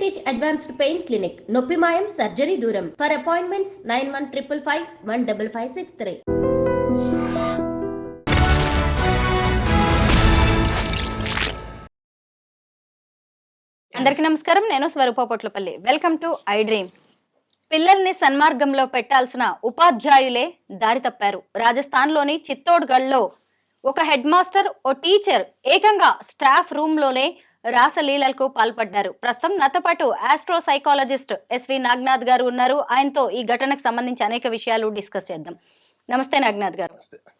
British advanced pain clinic. నొప్పి మాయం surgery దూరం. For appointments nine one triple five one double five six three. అందరికీ నమస్కారం. నేను Swaroopa Potlapalli. Welcome to I dream పిల్లల్ని సన్మార్గంలో పెట్టాల్సిన ఉపాధ్యాయులే దారి తప్పారు. రాజస్థాన్లోని చిత్తోడ్గఢ్లో ఒక హెడ్ మాస్టర్ ఓ టీచర్ ఏకంగా స్టాఫ్ రూమ్లోనే రాసలీలలకు పాల్పడ్డారు. ప్రస్తుతం నాతో పాటు ఆస్ట్రో సైకాలజిస్ట్ ఎస్వి నాగ్నాథ్ గారు ఉన్నారు. ఆయనతో ఈ ఘటనకు సంబంధించి అనేక విషయాలు డిస్కస్ చేద్దాం. నమస్తే నాగ్నాథ్ గారు.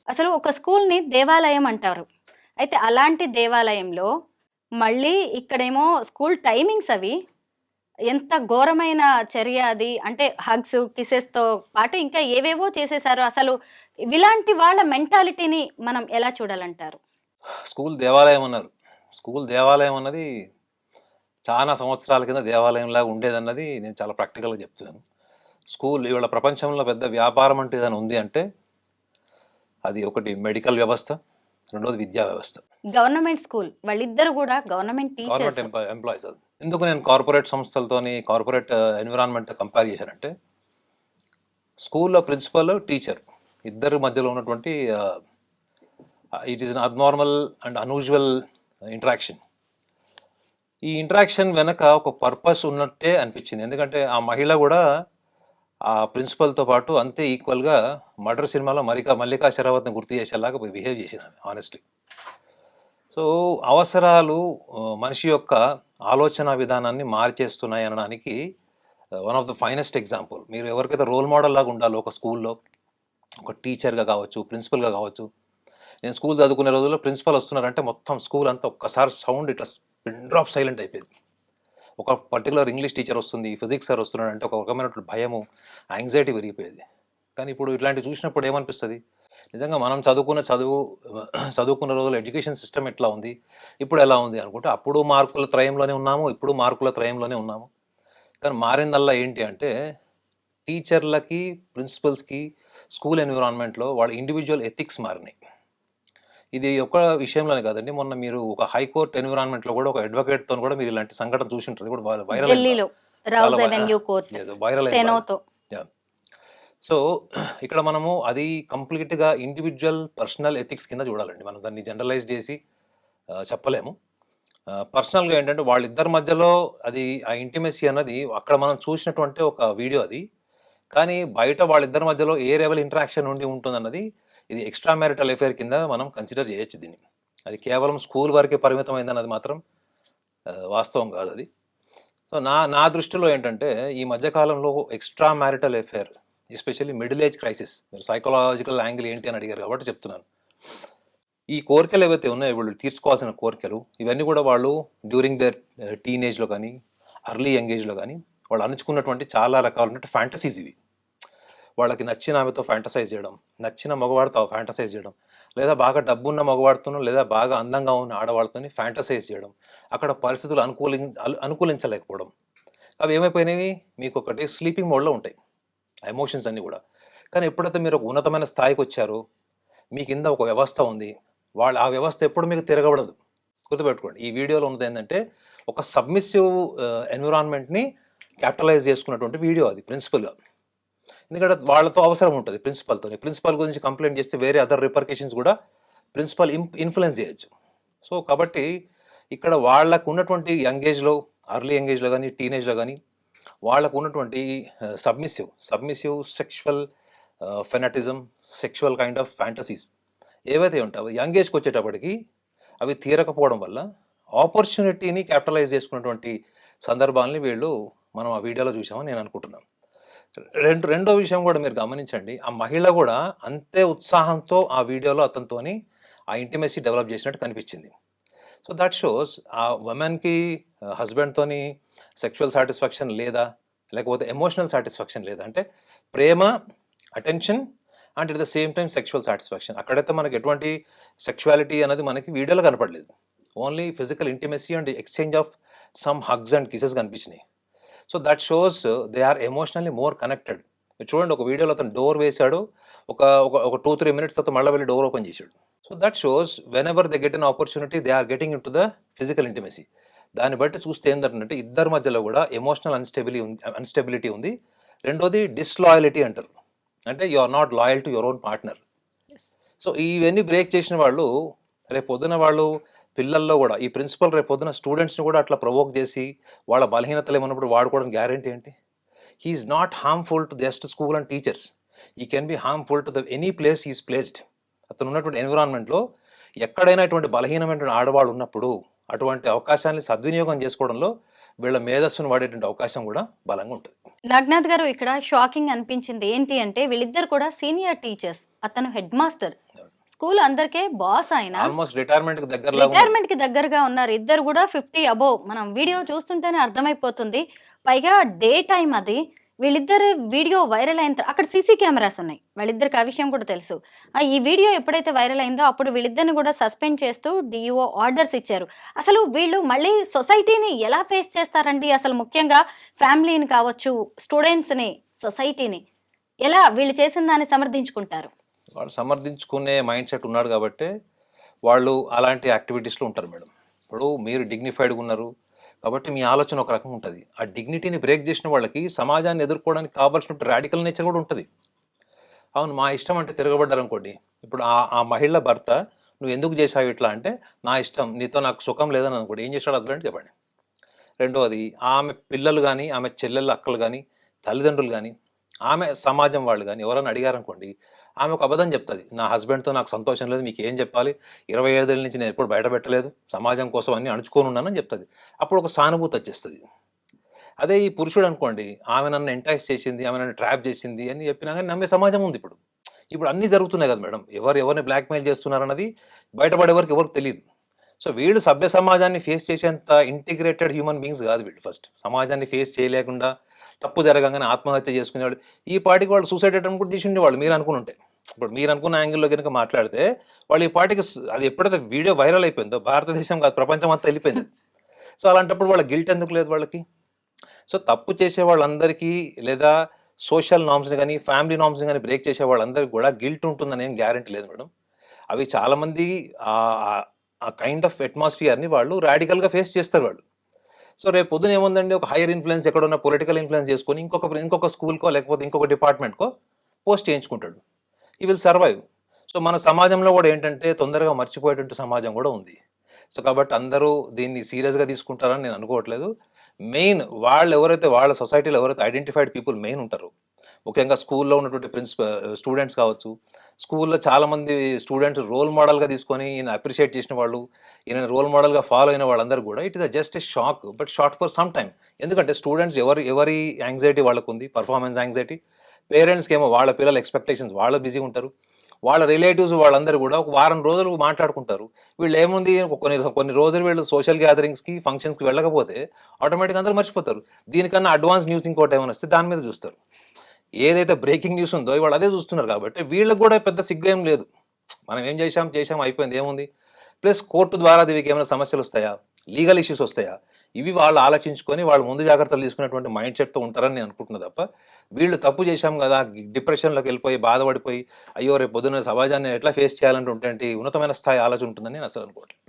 అసలు ఒక స్కూల్ని దేవాలయం అంటారు. అయితే అలాంటి దేవాలయంలో మళ్ళీ ఇక్కడేమో స్కూల్ టైమింగ్స్ అవి ఎంత ఘోరమైన చర్య అది? అంటే హగ్స్ కిసెస్తో పాటు ఇంకా ఏవేవో చేసేసారు. అసలు ఇలాంటి వాళ్ళ మెంటాలిటీని మనం ఎలా చూడాలంటారు? స్కూల్ దేవాలయం అన్నారు. స్కూల్ దేవాలయం అన్నది చాలా సంవత్సరాల కింద దేవాలయంలాగా ఉండేదన్నది నేను చాలా ప్రాక్టికల్గా చెప్తున్నాను. స్కూల్ ఇవాళ ప్రపంచంలో పెద్ద వ్యాపారం అంటే ఏదైనా ఉంది అంటే అది ఒకటి మెడికల్ వ్యవస్థ రెండోది విద్యా వ్యవస్థ. గవర్నమెంట్ స్కూల్ వాళ్ళిద్దరు కూడా గవర్నమెంట్ గవర్నమెంట్ ఎంప్లాయీస్ అది. ఎందుకు నేను కార్పొరేట్ సంస్థలతోని కార్పొరేట్ ఎన్విరాన్మెంట్ కంపేర్ చేశానంటే స్కూల్లో ప్రిన్సిపల్ టీచర్ ఇద్దరి మధ్యలో ఉన్నటువంటి it is an abnormal and unusual interaction ఈ ఇంటరాక్షన్ వెనక ఒక పర్పస్ ఉన్నట్టే అనిపించింది. ఎందుకంటే ఆ మహిళ కూడా ఆ ప్రిన్సిపల్తో పాటు అంతే ఈక్వల్గా మర్డర్ సినిమాలో మరికా మల్లికా శరావత్ని గుర్తు చేసేలాగా బిహేవ్ చేసింది ఆనెస్ట్లీ సో అవసరాలు మనిషి యొక్క ఆలోచన విధానాన్ని మార్చేస్తున్నాయి అనడానికి one of the finest example మీరు ఎవరికైతే రోల్ మోడల్ లాగా ఉండాలో ఒక స్కూల్లో ఒక టీచర్గా కావచ్చు ప్రిన్సిపల్గా కావచ్చు నేను స్కూల్ చదువుకునే రోజుల్లో ప్రిన్సిపల్ వస్తున్నారంటే మొత్తం స్కూల్ అంతా ఒక్కసారి సౌండ్ ఇట్లా పిన్ డ్రాప్ సైలెంట్ అయిపోయింది. ఒక పర్టికులర్ ఇంగ్లీష్ టీచర్ వస్తుంది ఫిజిక్స్ సార్ వస్తున్నాడు అంటే ఒక రకమైనటువంటి భయము యాంగ్జైటీ పెరిగిపోయేది. కానీ ఇప్పుడు ఇట్లాంటివి చూసినప్పుడు ఏమనిపిస్తుంది? నిజంగా మనం చదువుకున్న చదువు చదువుకున్న రోజుల్లో ఎడ్యుకేషన్ సిస్టమ్ ఎట్లా ఉంది? ఇప్పుడు ఎలా ఉంది అనుకుంటే అప్పుడు మార్కుల త్రయంలోనే ఉన్నాము ఇప్పుడు మార్కుల త్రయంలోనే ఉన్నాము. కానీ మారిందల్లా ఏంటి అంటే టీచర్లకి ప్రిన్సిపల్స్కి స్కూల్ ఎన్విరాన్మెంట్లో వాళ్ళ ఇండివిజువల్ ఎథిక్స్ మారినాయి. ఇది ఒక విషయంలోనే కాదండి. మొన్న మీరు ఒక హైకోర్ట్ ఎన్విరాన్మెంట్లో కూడా ఒక అడ్వకేట్తో కూడా మీరు ఇలాంటి సంఘటన చూసి ఉంటుంది కూడా వైరల్ సో ఇక్కడ మనము అది కంప్లీట్గా ఇండివిజువల్ పర్సనల్ ఎథిక్స్ కింద చూడాలండి. మనం దాన్ని జనరలైజ్ చేసి చెప్పలేము. పర్సనల్గా ఏంటంటే వాళ్ళిద్దరి మధ్యలో అది ఆ ఇంటిమెసీ అన్నది అక్కడ మనం చూసినటువంటి ఒక వీడియో అది. కానీ బయట వాళ్ళిద్దరి మధ్యలో ఏ లెవెల్ ఇంటరాక్షన్ ఉండి ఉంటుందన్నది ఇది ఎక్స్ట్రా మ్యారిటల్ అఫేర్ కింద మనం కన్సిడర్ చేయొచ్చు దీన్ని. అది కేవలం స్కూల్ వరకే పరిమితమైందన్నది మాత్రం వాస్తవం కాదు అది. సో నా నా దృష్టిలో ఏంటంటే ఈ మధ్యకాలంలో extra marital affair especially middle age crisis మీరు సైకలాజికల్ యాంగిల్ ఏంటి అని అడిగారు కాబట్టి చెప్తున్నాను. ఈ కోరికలు ఏవైతే ఉన్నాయో వీళ్ళు తీర్చుకోవాల్సిన కోరికలు ఇవన్నీ కూడా వాళ్ళు డ్యూరింగ్ దర్ టీనేజ్లో కానీ అర్లీ యంగేజ్లో కానీ వాళ్ళు అణుచుకున్నటువంటి చాలా రకాలైన ఫ్యాంటసీస్ ఇవి. వాళ్ళకి నచ్చిన ఆమెతో ఫ్యాంటసైజ్ చేయడం నచ్చిన మగవాడితో ఫ్యాంటసైజ్ చేయడం లేదా బాగా డబ్బున్న మగవాడితో లేదా బాగా అందంగా ఉన్న ఆడవాళ్ళతోని ఫ్యాంటసైజ్ చేయడం అక్కడ పరిస్థితులు అనుకూలి అనుకూలించలేకపోవడం. అవి ఏమైపోయినవి? మీకు ఒకటి స్లీపింగ్ మోడ్లో ఉంటాయి. ఎమోషన్స్ అన్నీ కూడా. కానీ ఎప్పుడైతే మీరు ఒక ఉన్నతమైన స్థాయికి వచ్చారో మీ కింద ఒక వ్యవస్థ ఉంది. వాళ్ళ ఆ వ్యవస్థ ఎప్పుడు మీకు తిరగబడదు. గుర్తుపెట్టుకోండి. ఈ వీడియోలో ఉన్నది ఏంటంటే ఒక సబ్మిసివ్ ఎన్విరాన్మెంట్ని క్యాపిటలైజ్ చేసుకున్నటువంటి వీడియో అది ప్రిన్సిపల్గా ఎందుకంటే వాళ్ళతో అవసరం ఉంటుంది ప్రిన్సిపల్తో ప్రిన్సిపల్ గురించి కంప్లైంట్ చేస్తే వేరే అదర్ రిపర్కేషన్స్ కూడా ప్రిన్సిపల్ ఇన్ఫ్లుయెన్స్ చేయొచ్చు. సో కాబట్టి ఇక్కడ వాళ్ళకు ఉన్నటువంటి యంగ్ ఏజ్లో అర్లీ యంగ్ ఏజ్లో కానీ టీనేజ్లో కానీ వాళ్ళకు ఉన్నటువంటి submissive submissive sexual fanaticism sexual kind of fantasies ఏవైతే ఉంటాయో యంగ్ ఏజ్కి వచ్చేటప్పటికి అవి తీరకపోవడం వల్ల ఆపర్చునిటీని క్యాపిటలైజ్ చేసుకున్నటువంటి సందర్భాలని వీళ్ళు మనం ఆ వీడియోలో చూసామని నేను అనుకుంటున్నాను. రెండు రెండో విషయం కూడా మీరు గమనించండి. ఆ మహిళ కూడా అంతే ఉత్సాహంతో ఆ వీడియోలో అతనితోని ఆ ఇంటిమెసీ డెవలప్ చేసినట్టు కనిపించింది. సో దట్ షోస్ ఆ ఉమెన్కి హస్బెండ్తోని సెక్షువల్ సాటిస్ఫాక్షన్ లేదా లేకపోతే ఎమోషనల్ సాటిస్ఫాక్షన్ లేదా. అంటే ప్రేమ attention and at the same time sexual satisfaction అక్కడైతే మనకి ఎటువంటి సెక్షువాలిటీ అనేది మనకి వీడియోలో కనపడలేదు. Only physical intimacy and exchange of some hugs and kisses కనిపించినాయి. So that shows they are emotionally more connected. చూడండి ఒక వీడియోలో అతను డోర్ వేశాడు ఒక ఒక ఒక టూ త్రీ మినిట్స్ తర్వాత మళ్ళీ వెళ్ళి డోర్ ఓపెన్ చేశాడు. So that shows whenever they get an opportunity they are getting into the physical intimacy. దాన్ని బట్టి చూస్తే ఏంటంటే ఇద్దరి మధ్యలో కూడా ఎమోషనల్ అన్స్టెబిలిటీ ఉంది అన్స్టెబిలిటీ ఉంది. రెండోది డిస్లాయలిటీ అంటారు. అంటే you are not loyal to your own partner. So ఇవన్నీ బ్రేక్ చేసిన వాళ్ళు రేపు పొద్దున వాళ్ళు పిల్లల్లో కూడా ఈ ప్రిన్సిపల్ రేపు పొద్దున స్టూడెంట్స్ని కూడా అట్లా ప్రొవోక్ చేసి వాళ్ళ బలహీనతలు ఏమన్నప్పుడు వాడుకోవడం గ్యారంటీ ఏంటి? He is not harmful to just school and teachers he can be harmful to the any place is placed అతను ఉన్నటువంటి ఎన్విరాన్మెంట్లో ఎక్కడైనా ఇటువంటి బలహీనమైనటువంటి ఆడవాళ్ళు ఉన్నప్పుడు అటువంటి అవకాశాన్ని సద్వినియోగం చేసుకోవడంలో వీళ్ళ మేధస్సును వాడేటువంటి అవకాశం కూడా బలంగా ఉంటుంది. నాగ్నాథ్ గారు ఇక్కడ షాకింగ్ అనిపించింది ఏంటి అంటే వీళ్ళిద్దరు కూడా సీనియర్ టీచర్స్ అతను హెడ్ మాస్టర్. స్కూల్ అందరికే బాస్ ఆయన. ఆల్మోస్ట్ రిటైర్మెంట్కి దగ్గరగా ఉన్నారు. ఇద్దరు కూడా ఫిఫ్టీ అబోవ్. మనం వీడియో చూస్తుంటేనే అర్థమైపోతుంది. పైగా డే టైం అది. వీళ్ళిద్దరు వీడియో వైరల్ అయిన అక్కడ సీసీ కెమెరాస్ ఉన్నాయి. వాళ్ళిద్దరికి ఆ విషయం కూడా తెలుసు. ఆ ఈ వీడియో ఎప్పుడైతే వైరల్ అయిందో అప్పుడు వీళ్ళిద్దరిని కూడా సస్పెండ్ చేస్తూ డిఈఓ ఆర్డర్స్ ఇచ్చారు. అసలు వీళ్ళు మళ్ళీ సొసైటీని ఎలా ఫేస్ చేస్తారండి? అసలు ముఖ్యంగా ఫ్యామిలీని కావచ్చు స్టూడెంట్స్ని సొసైటీని ఎలా వీళ్ళు చేసిన దాన్ని సమర్థించుకుంటారు? వాళ్ళు సమర్థించుకునే మైండ్ సెట్ ఉన్నాడు కాబట్టి వాళ్ళు అలాంటి యాక్టివిటీస్లో ఉంటారు మేడం. ఇప్పుడు మీరు డిగ్నిఫైడ్గా ఉన్నారు కాబట్టి మీ ఆలోచన ఒక రకం ఉంటుంది. ఆ డిగ్నిటీని బ్రేక్ చేసిన వాళ్ళకి సమాజాన్ని ఎదుర్కోవడానికి కావాల్సిన రాడికల్ నేచర్ కూడా ఉంటుంది. అవును మా ఇష్టం అంటే తిరగబడ్డారు అనుకోండి. ఇప్పుడు ఆ ఆ మహిళ భర్త నువ్వు ఎందుకు చేసావు ఇట్లా? అంటే నా ఇష్టం నీతో నాకు సుఖం లేదని అనుకోండి. ఏం చేశాడు హస్బెండ్ చెప్పండి. రెండవది ఆమె పిల్లలు కానీ ఆమె చెల్లెళ్ళ అక్కలు కానీ తల్లిదండ్రులు కానీ ఆమె సమాజం వాళ్ళు కానీ ఎవరైనా అడిగారనుకోండి ఆమె ఒక అబద్ధం చెప్తుంది. నా హస్బెండ్తో నాకు సంతోషం లేదు మీకు ఏం చెప్పాలి? ఇరవై ఐదేళ్ళ నుంచి నేను ఎప్పుడు బయట పెట్టలేదు సమాజం కోసం అన్ని అణుచుకొని ఉన్నానని చెప్తుంది. అప్పుడు ఒక సానుభూతి వచ్చేస్తుంది. అదే ఈ పురుషుడు అనుకోండి ఆమె నన్ను ఎంటైస్ చేసింది ఆమె నన్ను ట్రాప్ చేసింది అని చెప్పినా కానీ నమ్మే సమాజం ఉంది ఇప్పుడు. ఇప్పుడు అన్నీ జరుగుతున్నాయి కదా మేడం. ఎవరు ఎవరిని బ్లాక్మెయిల్ చేస్తున్నారన్నది బయటపడే వరకు ఎవరికి తెలియదు. సో వీళ్ళు సభ్య సమాజాన్ని ఫేస్ చేసేంత ఇంటిగ్రేటెడ్ హ్యూమన్ బీయింగ్స్ కాదు వీళ్ళు ఫస్ట్ సమాజాన్ని ఫేస్ చేయలేకుండా తప్పు జరగగానే ఆత్మహత్య చేసుకునేవాళ్ళు. ఈ పాటికి వాళ్ళు సూసైడ్ అటెంప్ట్ కూడా చేసి ఉండేవాళ్ళు మీరు అనుకుని ఉంటే. ఇప్పుడు మీరు అనుకున్న యాంగిల్లో కనుక మాట్లాడితే వాళ్ళు ఈ పాటికి అది ఎప్పుడైతే వీడియో వైరల్ అయిపోయిందో భారతదేశం కాదు ప్రపంచం అంతా వెళ్ళిపోయింది. సో అలాంటప్పుడు వాళ్ళ గిల్ట్ ఎందుకు లేదు వాళ్ళకి? సో తప్పు చేసే వాళ్ళందరికీ లేదా సోషల్ నామ్స్ని కానీ ఫ్యామిలీ నామ్స్ని కానీ బ్రేక్ చేసే వాళ్ళందరికీ కూడా గిల్ట్ ఉంటుందని ఏం గ్యారంటీ లేదు మేడం. అవి చాలామంది ఆ కైండ్ ఆఫ్ అట్మాస్ఫియర్ని వాళ్ళు రాడికల్గా ఫేస్ చేస్తారు వాళ్ళు. సో రేపు పొద్దున ఏముందండి? ఒక హైయర్ ఇన్ఫ్లుయెన్స్ ఎక్కడున్న పొలిటికల్ ఇన్ఫ్లుయెన్స్ చేసుకొని ఇంకొక ఇంకొక స్కూల్కో లేకపోతే ఇంకొక డిపార్ట్మెంట్కో పోస్ట్ చేయించుకుంటాడు. ఈ విల్ సర్వైవ్ సో మన సమాజంలో కూడా ఏంటంటే తొందరగా మర్చిపోయేటువంటి సమాజం కూడా ఉంది. సో కాబట్టి అందరూ దీన్ని సీరియస్గా తీసుకుంటారని నేను అనుకోవట్లేదు. మెయిన్ వాళ్ళు ఎవరైతే వాళ్ళ సొసైటీలో ఎవరైతే ఐడెంటిఫైడ్ పీపుల్ మెయిన్ ఉంటారు ముఖ్యంగా స్కూల్లో ఉన్నటువంటి ప్రిన్సిపల్ స్టూడెంట్స్ కావచ్చు. స్కూల్లో చాలామంది స్టూడెంట్స్ రోల్ మోడల్గా తీసుకొని ఈయన అప్రిషియేట్ చేసిన వాళ్ళు ఈయన రోల్ మోడల్గా ఫాలో అయిన వాళ్ళందరూ కూడా it is just a shock but short for some time. ఎందుకంటే స్టూడెంట్స్ ఎవరి ఎవరి యాంగ్జైటీ వాళ్ళకు ఉంది పర్ఫార్మెన్స్ యాంగ్జైటీ. పేరెంట్స్కి ఏమో వాళ్ళ పిల్లల ఎక్స్పెక్టేషన్స్ వాళ్ళు బిజీ ఉంటారు. వాళ్ళ రిలేటివ్స్ వాళ్ళందరూ కూడా ఒక వారం రోజులు మాట్లాడుకుంటారు. వీళ్ళు ఏముంది? కొన్ని కొన్ని రోజులు వీళ్ళు సోషల్ గ్యాదరింగ్స్కి ఫంక్షన్స్కి వెళ్ళకపోతే ఆటోమేటిక్గా అందరూ మర్చిపోతారు. దీనికన్నా అడ్వాన్స్ న్యూస్ ఇంకోటి ఏమైనా వస్తే దాని మీద చూస్తారు. ఏదైతే బ్రేకింగ్ న్యూస్ ఉందో ఇవాళ అదే చూస్తున్నారు కాబట్టి వీళ్ళకి కూడా పెద్ద సిగ్గు ఏం లేదు. మనం ఏం చేశాం? చేశాం అయిపోయింది. ఏముంది? ప్లస్ కోర్టు ద్వారా దీనికి ఏమైనా సమస్యలు వస్తాయా? లీగల్ ఇష్యూస్ వస్తాయా? ఇవి వాళ్ళు ఆలోచించుకొని వాళ్ళు ముందు జాగ్రత్తలు తీసుకునేటువంటి మైండ్ సెట్తో ఉంటారని నేను అనుకుంటున్నా తప్ప వీళ్ళు తప్పు చేశాం కదా డిప్రెషన్లోకి వెళ్ళిపోయి బాధపడిపోయి అయ్యో రేపు పొద్దున్న సమాజాన్ని ఎట్లా ఫేస్ చేయాలంటే ఉంటే ఉన్నతమైన స్థాయి ఆలోచన ఉంటుందని నేను అసలు అనుకోవట్లేదు.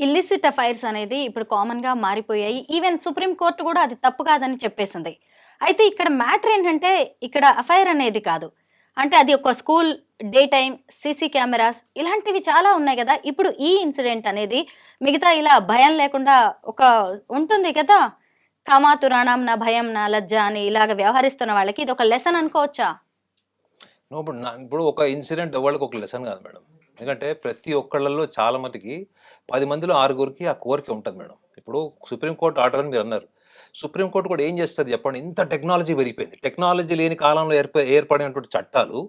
ఇల్లిసిట్ అఫైర్స్ అనేది ఇప్పుడు కామన్గా మారిపోయాయి. ఈవెన్ సుప్రీం కోర్టు కూడా అది తప్పు కాదని చెప్పేసింది. అయితే ఇక్కడ మ్యాటర్ ఏంటంటే ఇక్కడ అఫైర్ అనేది కాదు. అంటే అది ఒక school day time CC cameras ఇలాంటివి చాలా ఉన్నాయి కదా. ఇప్పుడు ఈ ఇన్సిడెంట్ అనేది మిగతా ఇలా భయం లేకుండా ఒక ఉంటుంది కదా. కమాతురాణం నా భయం నా లజ్జ అని ఇలాగ వ్యవహరిస్తున్న వాళ్ళకి ఇది ఒక లెసన్ అనుకోవచ్చా? ఇప్పుడు ఇప్పుడు ఒక ఇన్సిడెంట్ వాళ్ళకి ఒక లెసన్ కాదు మేడం. ఎందుకంటే ప్రతి ఒక్కళ్ళల్లో చాలా మటుకి పది మందిలో ఆరుగురికి ఆ కోరిక ఉంటుంది మేడం. ఇప్పుడు సుప్రీంకోర్టు ఆర్డర్ అని మీరు అన్నారు. సుప్రీంకోర్టు కూడా ఏం చేస్తుంది చెప్పండి? ఇంత టెక్నాలజీ పెరిగిపోయింది. టెక్నాలజీ లేని కాలంలో ఏర్ప ఏర్పడినటువంటి చట్టాలు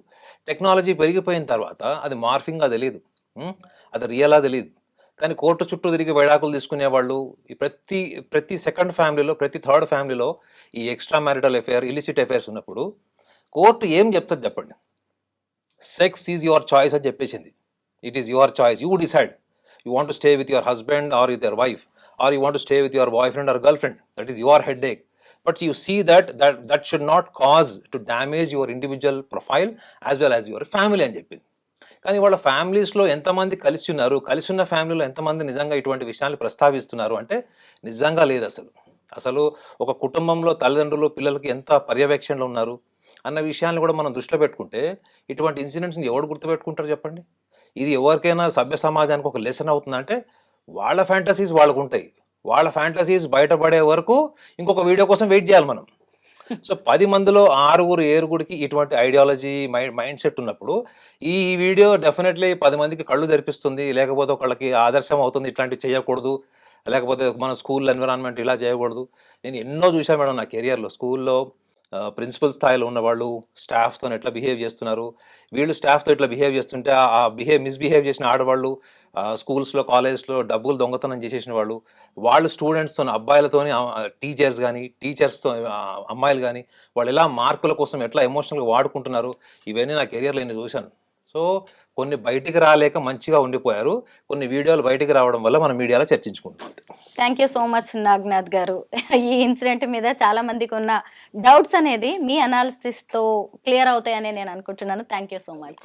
టెక్నాలజీ పెరిగిపోయిన తర్వాత అది మార్ఫింగ్గా తెలియదు అది రియలా తెలియదు కానీ కోర్టు చుట్టూ తిరిగి వేడాకులు తీసుకునే వాళ్ళు ఈ ప్రతి ప్రతి సెకండ్ ఫ్యామిలీలో ప్రతి థర్డ్ ఫ్యామిలీలో ఈ extra marital affair illicit affairs ఉన్నప్పుడు కోర్టు ఏం చెప్తుంది చెప్పండి? సెక్స్ ఈజ్ యువర్ చాయిస్ అని చెప్పేసింది. It is your choice. You decide. You want to stay with your husband or with your wife. Or you want stay with with boy friend or girl friend is your headache. But you see you see that that that should not cause to individual your individual profile as well family your family అని చెప్పింది కానీ వాళ్ళ ఫ్యామిలీస్‌లో ఎంతమంది కలిసి ఉన్నారు? కలిసి ఉన్న ఫ్యామిలీలో ఎంతమంది నిజంగా ఇటువంటి విషయాన్ని ప్రస్తావిస్తున్నారు అంటే నిజంగా లేదు అసలు అసలు ఒక కుటుంబంలో తల్లిదండ్రులు, పిల్లలకి ఎంత పర్యవేక్షణలో ఉన్నారు అన్న విషయాన్ని కూడా మనం దృష్టిలో పెట్టుకుంటే ఇటువంటి ఇన్సిడెంట్స్‌ని ఎవడు గుర్తుపెట్టుకుంటారు చెప్పండి? ఇది ఎవరికైనా సభ్య సమాజానికి ఒక లెసన్ అవుతుందంటే వాళ్ళ ఫ్యాంటసీస్ వాళ్ళకుంటాయి. వాళ్ళ ఫ్యాంటసీస్ బయటపడే వరకు ఇంకొక వీడియో కోసం వెయిట్ చేయాలి మనం. సో పది మందిలో ఆరుగురు, ఏరుగురికి ఇటువంటి ఐడియాలజీ మైండ్ మైండ్ సెట్ ఉన్నప్పుడు ఈ వీడియో డెఫినెట్‌లీ పది మందికి కళ్ళు తెరిపిస్తుంది. లేకపోతే ఒకళ్ళకి ఆదర్శం అవుతుంది. ఇట్లాంటివి చేయకూడదు. లేకపోతే మన స్కూల్ ఎన్విరాన్మెంట్ ఇలా చేయకూడదు. నేను ఎన్నో చూశాను మేడం నా కెరియర్‌లో. స్కూల్‌లో ప్రిన్సిపల్ స్థాయిలో ఉన్నవాళ్ళు స్టాఫ్‌తోని ఎట్లా బిహేవ్ చేస్తున్నారు. వీళ్ళు స్టాఫ్‌తో ఇట్లా బిహేవ్ చేస్తుంటే ఆ బిహేవ్ మిస్‌బిహేవ్ చేసిన ఆడవాళ్ళు స్కూల్స్‌లో, కాలేజ్‌లో డబ్బులు దొంగతనం చేసేసిన వాళ్ళు, వాళ్ళు స్టూడెంట్స్‌తోని అబ్బాయిలతోని టీచర్స్ కానీ టీచర్స్‌తో అమ్మాయిలు కానీ వాళ్ళు ఎలా మార్కుల కోసం ఎట్లా ఎమోషనల్‌గా వాడుకుంటున్నారు. ఇవన్నీ నా కెరియర్‌లో నేను చూశాను. సో కొన్ని బయటికి రాలేక మంచిగా ఉండిపోయారు. కొన్ని వీడియోలు బయటికి రావడం వల్ల మనం మీడియాలో చర్చించుకుంటాం thank you so much Nagnath garu. ఈ ఇన్సిడెంట్ మీద చాలా మందికి ఉన్న డౌట్స్ అనేది మీ అనాలిసిస్‌తో క్లియర్ అవుతాయని నేను అనుకుంటున్నాను. Thank you so much.